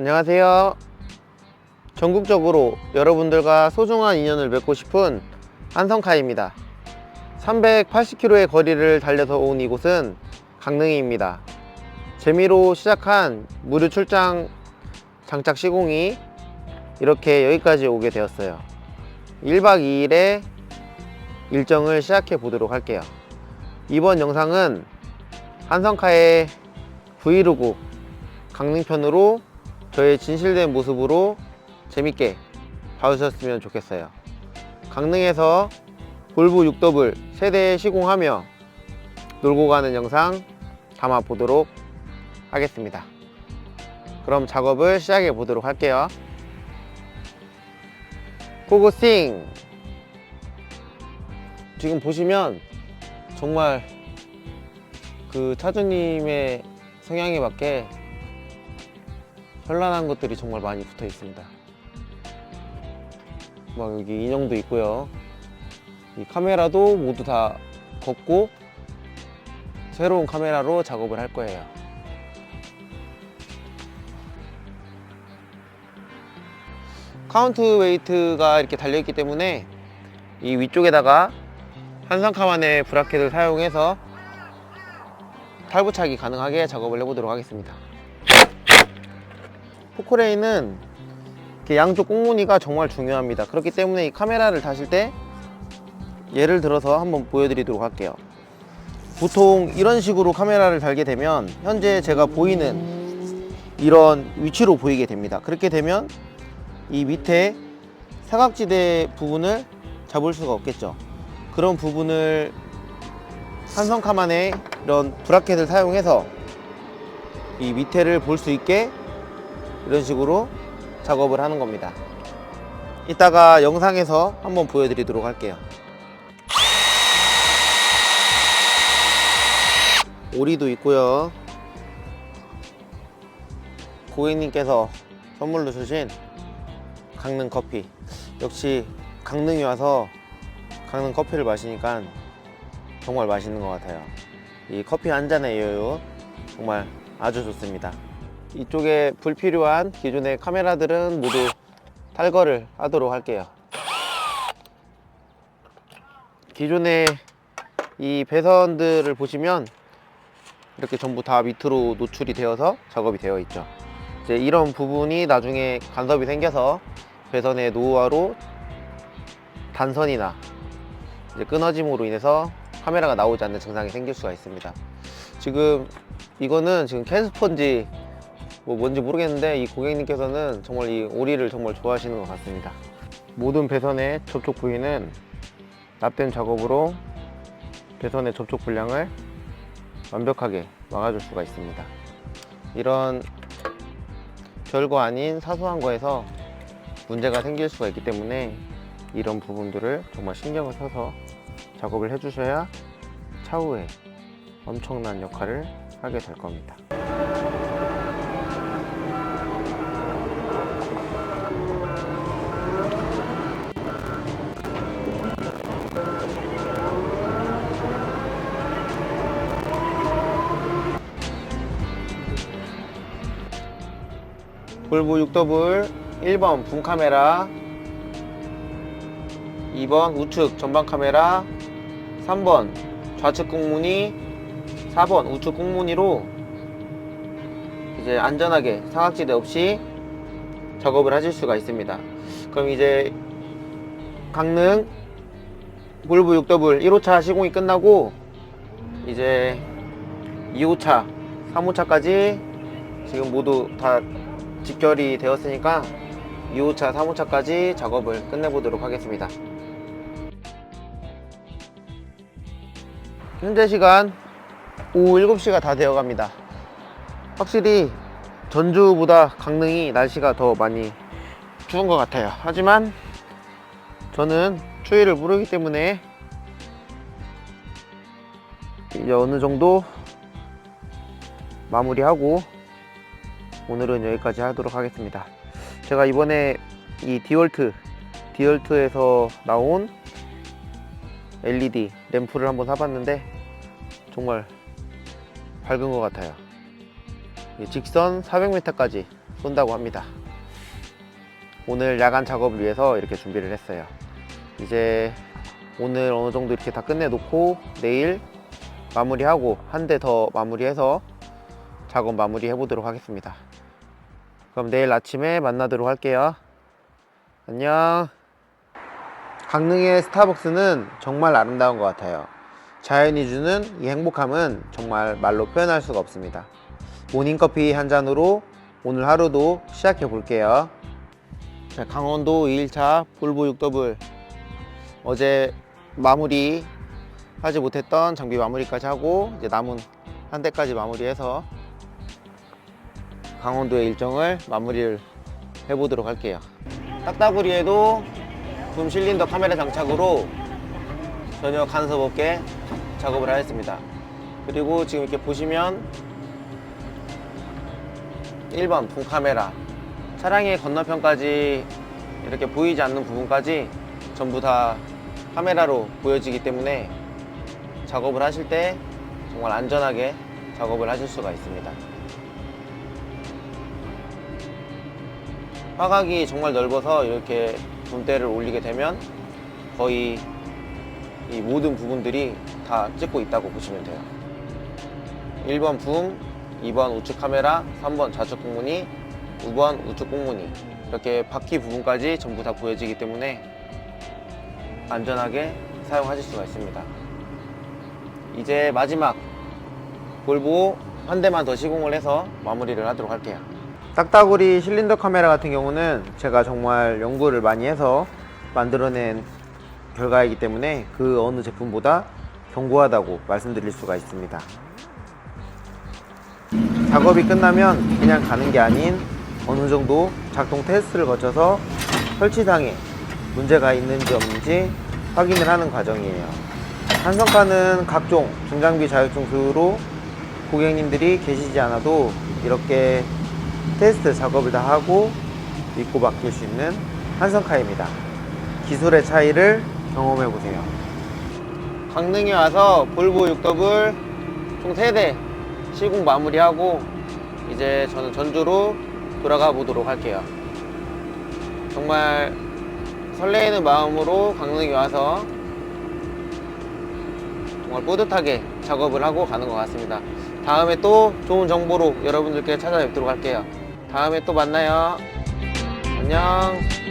안녕하세요. 전국적으로 여러분들과 소중한 인연을 맺고 싶은 한성카입니다. 380km의 거리를 달려서 온 이곳은 강릉이입니다. 재미로 시작한 무료 출장 장착 시공이 이렇게 여기까지 오게 되었어요. 1박 2일의 일정을 시작해 보도록 할게요. 이번 영상은 한성카의 브이로그 강릉편으로 저의 진실된 모습으로 재밌게 봐주셨으면 좋겠어요. 강릉에서 볼보 6더블 세대 시공하며 놀고 가는 영상 담아 보도록 하겠습니다. 그럼 작업을 시작해 보도록 할게요. 고고싱! 지금 보시면 정말 그 차주님의 성향에 맞게 현란한 것들이 정말 많이 붙어 있습니다. 막 여기 인형도 있고요. 이 카메라도 모두 다 걷고 새로운 카메라로 작업을 할 거예요. 카운트 웨이트가 이렇게 달려있기 때문에 이 위쪽에다가 한상카만의 브라켓을 사용해서 탈부착이 가능하게 작업을 해보도록 하겠습니다. 포크레인은 양쪽 꽁무니가 정말 중요합니다. 그렇기 때문에 이 카메라를 다실 때 예를 들어서 한번 보여드리도록 할게요. 보통 이런 식으로 카메라를 달게 되면 현재 제가 보이는 이런 위치로 보이게 됩니다. 그렇게 되면 이 밑에 사각지대 부분을 잡을 수가 없겠죠. 그런 부분을 삼성 카만의 이런 브라켓을 사용해서 이 밑에를 볼 수 있게 이런 식으로 작업을 하는 겁니다. 이따가 영상에서 한번 보여드리도록 할게요. 오리도 있고요. 고객님께서 선물로 주신 강릉 커피. 역시 강릉에 와서 강릉 커피를 마시니까 정말 맛있는 것 같아요. 이 커피 한 잔의 여유 정말 아주 좋습니다. 이쪽에 불필요한 기존의 카메라들은 모두 탈거를 하도록 할게요. 기존의 이 배선들을 보시면 이렇게 전부 다 밑으로 노출이 되어서 작업이 되어 있죠. 이제 이런 부분이 나중에 간섭이 생겨서 배선의 노후화로 단선이나 이제 끊어짐으로 인해서 카메라가 나오지 않는 증상이 생길 수가 있습니다. 지금 이거는 지금 캔스펀지 뭐 뭔지 모르겠는데 이 고객님께서는 정말 이 오리를 정말 좋아하시는 것 같습니다. 모든 배선의 접촉 부위는 납땜 작업으로 배선의 접촉 불량을 완벽하게 막아줄 수가 있습니다. 이런 별거 아닌 사소한 거에서 문제가 생길 수가 있기 때문에 이런 부분들을 정말 신경을 써서 작업을 해주셔야 차후에 엄청난 역할을 하게 될 겁니다. 볼보 6더블 1번 분 카메라 2번 우측 전방 카메라 3번 좌측 꽁무니 4번 우측 꽁무니로 이제 안전하게 사각지대 없이 작업을 하실 수가 있습니다. 그럼 이제 강릉 볼보 6더블 1호차 시공이 끝나고 이제 2호차 3호차까지 지금 모두 다 직결이 되었으니까 2호차, 3호차까지 작업을 끝내보도록 하겠습니다. 현재 시간 오후 7시가 다 되어 갑니다. 확실히 전주보다 강릉이 날씨가 더 많이 추운 것 같아요. 하지만 저는 추위를 모르기 때문에 이제 어느 정도 마무리하고 오늘은 여기까지 하도록 하겠습니다. 제가 이번에 이 디월트, 디월트에서 나온 LED 램프를 한번 사봤는데 정말 밝은 것 같아요. 이 직선 400m까지 쏜다고 합니다. 오늘 야간 작업을 위해서 이렇게 준비를 했어요. 이제 오늘 어느 정도 이렇게 다 끝내놓고 내일 마무리하고 한 대 더 마무리해서 작업 마무리 해보도록 하겠습니다. 그럼 내일 아침에 만나도록 할게요. 안녕. 강릉의 스타벅스는 정말 아름다운 것 같아요. 자연이 주는 이 행복함은 정말 말로 표현할 수가 없습니다. 모닝커피 한 잔으로 오늘 하루도 시작해 볼게요. 자, 강원도 2일차 볼보 6더블 어제 마무리 하지 못했던 장비 마무리까지 하고 이제 남은 한 대까지 마무리해서 강원도의 일정을 마무리를 해보도록 할게요. 딱따구리에도 붐 실린더 카메라 장착으로 전혀 간섭 없게 작업을 하였습니다. 그리고 지금 이렇게 보시면 1번 붐 카메라 차량의 건너편까지 이렇게 보이지 않는 부분까지 전부 다 카메라로 보여지기 때문에 작업을 하실 때 정말 안전하게 작업을 하실 수가 있습니다. 화각이 정말 넓어서 이렇게 붐대를 올리게 되면 거의 이 모든 부분들이 다 찍고 있다고 보시면 돼요. 1번 붐, 2번 우측 카메라, 3번 좌측 공무니, 5번 우측 공무니 이렇게 바퀴 부분까지 전부 다 보여지기 때문에 안전하게 사용하실 수가 있습니다. 이제 마지막 볼보 한 대만 더 시공을 해서 마무리를 하도록 할게요. 딱따구리 실린더 카메라 같은 경우는 제가 정말 연구를 많이 해서 만들어낸 결과이기 때문에 그 어느 제품보다 견고하다고 말씀드릴 수가 있습니다. 작업이 끝나면 그냥 가는 게 아닌 어느 정도 작동 테스트를 거쳐서 설치상에 문제가 있는지 없는지 확인을 하는 과정이에요. 한성카는 각종 중장비 자율증수로 고객님들이 계시지 않아도 이렇게 테스트 작업을 다 하고 믿고 맡길 수 있는 한성카입니다. 기술의 차이를 경험해 보세요. 강릉에 와서 볼보 6더블 총 3대 시공 마무리하고 이제 저는 전주로 돌아가 보도록 할게요. 정말 설레이는 마음으로 강릉에 와서 정말 뿌듯하게 작업을 하고 가는 것 같습니다. 다음에 또 좋은 정보로 여러분들께 찾아뵙도록 할게요. 다음에 또 만나요. 안녕.